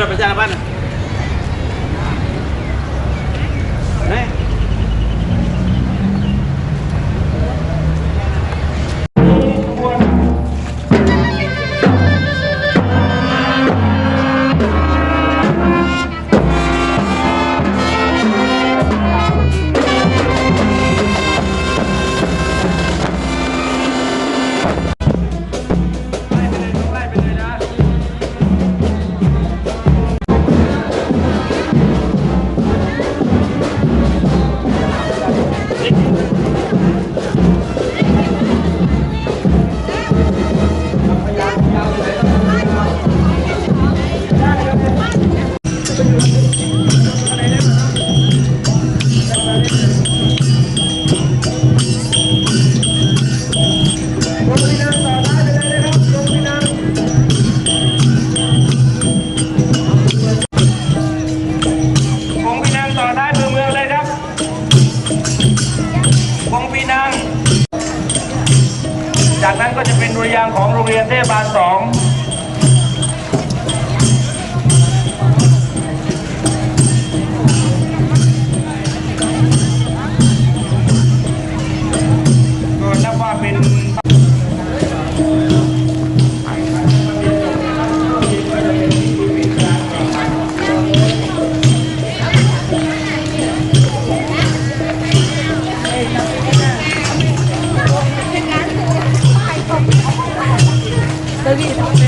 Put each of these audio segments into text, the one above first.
รถ Bebida.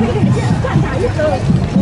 ไม่ไ打一เ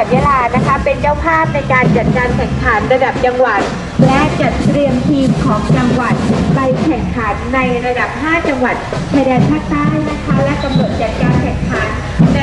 วัดยะลานะคะ เป็นเจ้าภาพในการจัดการแข่งขันระดับจังหวัด และจัดเตรียมทีมของจังหวัดไปแข่งขันในระดับ 5 จังหวัดชายแดนภาคใต้นะคะ และกำหนดจัดการแข่งขันใน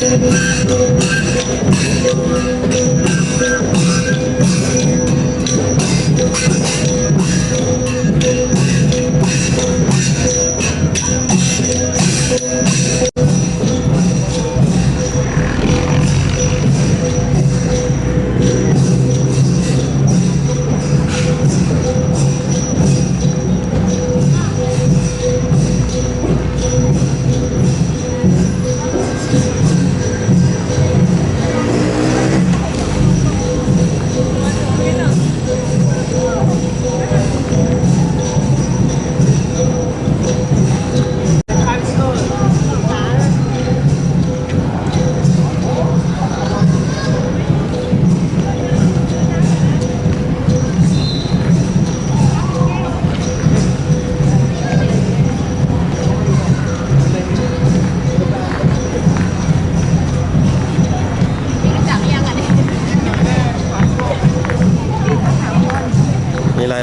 มี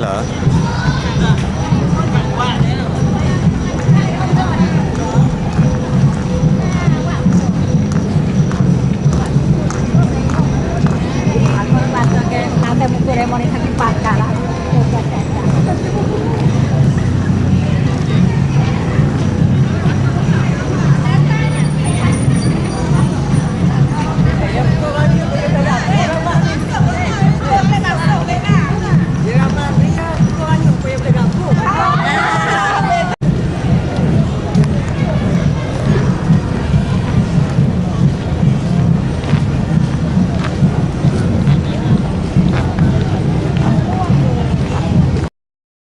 อะ